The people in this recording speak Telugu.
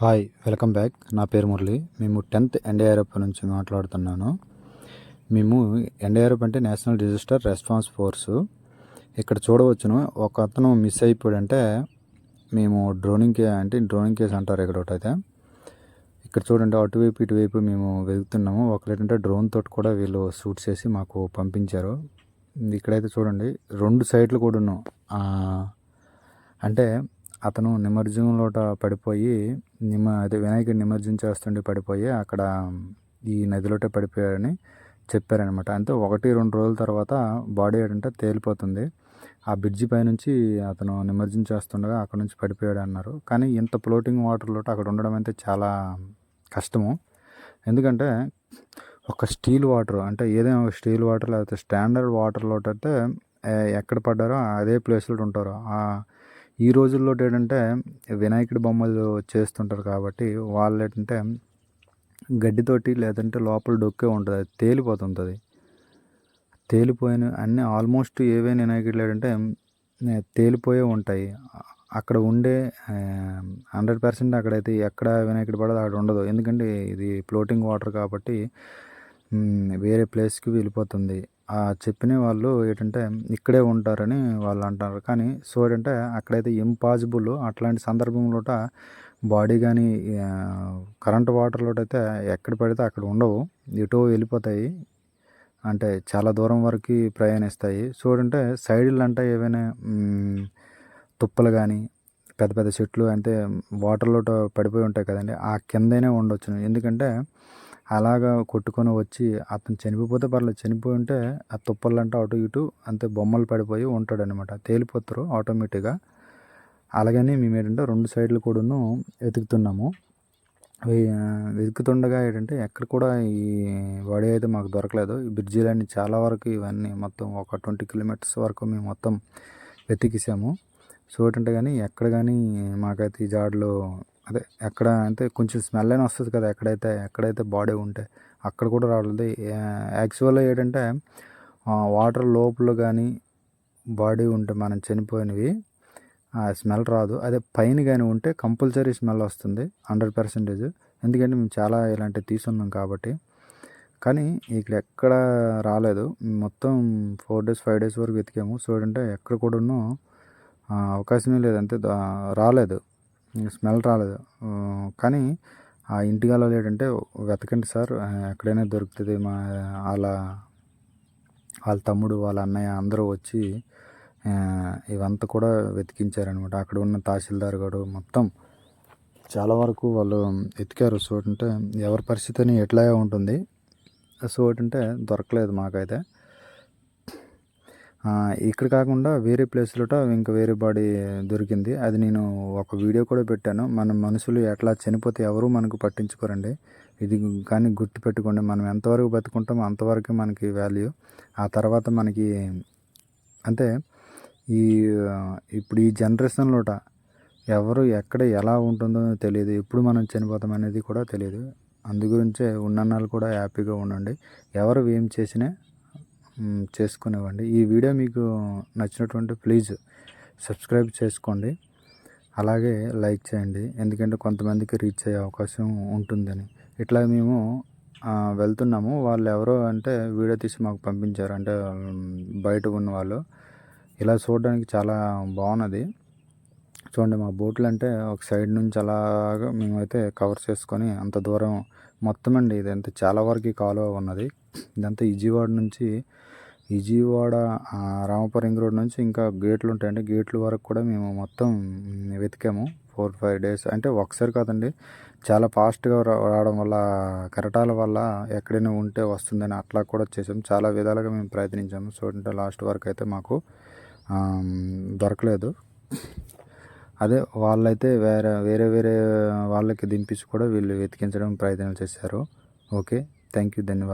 Hi welcome back. నా పేరు మురళి. మేము టెన్త్ ఎన్డీఆర్ఎఫ్ నుంచి మాట్లాడుతున్నాను. మేము ఎన్డీఆర్ఎఫ్ అంటే నేషనల్ రిజిస్టర్ రెస్పాన్స్ ఫోర్సు. ఇక్కడ చూడవచ్చును ఒక అతను మిస్ అయిపోయాడంటే మేము డ్రోనింగ్ కే అంటే డ్రోనింగ్ కేసు అంటారు ఇక్కడ ఒకటైతే. ఇక్కడ చూడండి అటువైపు ఇటువైపు మేము వెళ్తున్నాము. ఒకటంటే డ్రోన్ తోటి కూడా వీళ్ళు షూట్ చేసి మాకు పంపించారు. ఇక్కడైతే చూడండి రెండు సైడ్లు కూడా అంటే అతను నిమజ్జనంలోట పడిపోయి నిమ అదే వినాయకుడి నిమజ్జనం చేస్తుండే పడిపోయి అక్కడ ఈ నదిలోట పడిపోయాడని చెప్పారనమాట అంటే ఒకటి రెండు రోజుల తర్వాత బాడీ ఏంటంటే తేలిపోతుంది. ఆ బ్రిడ్జి పైనుంచి అతను నిమజ్జనం చేస్తుండగా అక్కడ నుంచి పడిపోయాడు అన్నారు. కానీ ఇంత ఫ్లోటింగ్ వాటర్లో అక్కడ ఉండడం అయితే చాలా కష్టము. ఎందుకంటే ఒక స్టీల్ వాటర్ అంటే ఏదైనా ఒక స్టీల్ వాటర్ లేకపోతే స్టాండర్డ్ వాటర్లో అయితే ఎక్కడ పడ్డారో అదే ప్లేస్లో ఉంటారు. ఈ రోజుల్లో ఏంటంటే వినాయకుడి బొమ్మలు చేస్తుంటారు కాబట్టి వాళ్ళు ఏంటంటే గడ్డితోటి లేదంటే లోపల డొక్కే ఉంటుంది అది తేలిపోతుంటుంది. తేలిపోయిన అన్నీ ఆల్మోస్ట్ ఏవైనా వినాయకుడు ఏంటంటే తేలిపోయే ఉంటాయి. అక్కడ ఉండే హండ్రెడ్ పర్సెంట్ అక్కడైతే ఎక్కడ వినాయకుడు పడదు అక్కడ ఉండదు. ఎందుకంటే ఇది ఫ్లోటింగ్ వాటర్ కాబట్టి వేరే ప్లేస్కి వెళ్ళిపోతుంది. చెప్పిన వాళ్ళు ఏంటంటే ఇక్కడే ఉంటారని వాళ్ళు అంటారు. కానీ సో ఏంటంటే అక్కడైతే ఇంపాసిబుల్ అట్లాంటి సందర్భంలో బాడీ కానీ కరెంట్ వాటర్లో అయితే ఎక్కడ పడితే అక్కడ ఉండవు. ఎటో వెళ్ళిపోతాయి. అంటే చాలా దూరం వరకు ప్రయాణిస్తాయి. చూడంటే సైడ్లు అంటే ఏవైనా తుప్పలు కానీ పెద్ద పెద్ద చెట్లు అంటే వాటర్లో పడిపోయి ఉంటాయి కదండి. ఆ కిందనే ఉండొచ్చు ఎందుకంటే అలాగా కొట్టుకొని వచ్చి అతను చనిపోతే పర్లేదు. చనిపోయి ఉంటే ఆ తుప్పలంటే అటు ఇటు అంతే బొమ్మలు పడిపోయి ఉంటాడనమాట తేలిపోతారు ఆటోమేటిక్గా. అలాగని మేము ఏంటంటే రెండు సైడ్లు కూడాను వెతుకుతున్నాము. వెతుకుతుండగా ఏంటంటే ఎక్కడ కూడా ఈ వడి అయితే మాకు దొరకలేదు. ఈ బ్రిడ్జిలన్నీ చాలా వరకు ఇవన్నీ మొత్తం ఒక ట్వంటీ కిలోమీటర్స్ వరకు మేము మొత్తం వెతికిసాము. సో ఏంటంటే కానీ ఎక్కడ కానీ మాకైతే ఈ జాడలో అదే ఎక్కడ అంటే కొంచెం స్మెల్ అయినా వస్తుంది కదా ఎక్కడైతే ఎక్కడైతే బాడీ ఉంటే అక్కడ కూడా రావట్లేదు. యాక్చువల్గా ఏంటంటే వాటర్ లోపల కానీ బాడీ ఉంటే మనం చనిపోయినవి స్మెల్ రాదు. అదే పైన కానీ ఉంటే కంపల్సరీ స్మెల్ వస్తుంది హండ్రెడ్ పర్సెంటేజ్. ఎందుకంటే మేము చాలా ఇలాంటివి తీసున్నాం కాబట్టి. కానీ ఇక్కడ ఎక్కడ రాలేదు. మొత్తం ఫోర్ డేస్ ఫైవ్ డేస్ వరకు వెతికాము. సో ఏంటంటే ఎక్కడ కూడాను అవకాశమే లేదు. అంతే రాలేదు. స్మెల్ రాలేదు. కానీ ఆ ఇంటికాలో ఏంటంటే వెతకండి సార్ ఎక్కడైనా దొరుకుతుంది మా వాళ్ళ వాళ్ళ తమ్ముడు వాళ్ళ అన్నయ్య అందరూ వచ్చి ఇవంతా కూడా వెతికించారనమాట అక్కడ ఉన్న తహసీల్దార్ గారు మొత్తం చాలా వరకు వాళ్ళు వెతికారు సో అంటే ఎవరి పరిస్థితి ఎట్లా ఉంటుంది? సో ఏంటంటే దొరకలేదు మాకైతే. ఇక్కడ కాకుండా వేరే ప్లేస్లో ఇంకా వేరే బాడీ దొరికింది. అది నేను ఒక వీడియో కూడా పెట్టాను. మన మనుషులు ఎట్లా చనిపోతే ఎవరు మనకు పట్టించుకోరండి. ఇది కానీ గుర్తుపెట్టుకోండి మనం ఎంతవరకు బతుకుంటామో అంతవరకు మనకి వాల్యూ ఆ తర్వాత మనకి అంటే ఈ ఇప్పుడు ఈ జనరేషన్లోట ఎవరు ఎక్కడ ఎలా ఉంటుందో తెలియదు. ఎప్పుడు మనం చనిపోతాం అనేది కూడా తెలియదు. అందు గురించే ఉన్నన్నాళ్ళు కూడా హ్యాపీగా ఉండండి. ఎవరు ఏం చేసినా చేసుకునేవ్వండి. ఈ వీడియో మీకు నచ్చినటువంటి ప్లీజ్ సబ్స్క్రైబ్ చేసుకోండి. అలాగే లైక్ చేయండి. ఎందుకంటే కొంతమందికి రీచ్ అయ్యే అవకాశం ఉంటుందని. ఇట్లా మేము వెళ్తున్నాము. వాళ్ళు ఎవరో అంటే వీడియో తీసి మాకు పంపించారు. అంటే బయట ఉన్న వాళ్ళు. ఇలా చూడడానికి చాలా బాగున్నది. చూడండి మా బోట్లు అంటే ఒక సైడ్ నుంచి అలాగా మేమైతే కవర్ చేసుకొని అంత దూరం మొత్తం అండి. ఇదంతా చాలా వరకు కాలువ ఉన్నది. ఇదంతా విజయవాడ నుంచి విజయవాడ రామపురం రోడ్ నుంచి ఇంకా గేట్లు ఉంటాయండి గేట్లు వరకు కూడా మేము మొత్తం వెతికాము. Four five days. అంటే ఒకసారి కాదండి చాలా ఫాస్ట్గా రావడం వల్ల కరటాల వల్ల ఎక్కడైనా ఉంటే వస్తుందని అట్లా కూడా చేసాము. చాలా విధాలుగా మేము ప్రయత్నించాము. సో అంటే లాస్ట్ వరకు అయితే మాకు దొరకలేదు. అదే వాళ్ళైతే వేరే వేరే వేరే వాళ్ళకి దింపించి కూడా వీళ్ళు వెతికించడం ప్రయత్నం చేశారు. ఓకే థ్యాంక్ యూ ధన్యవాదాలు.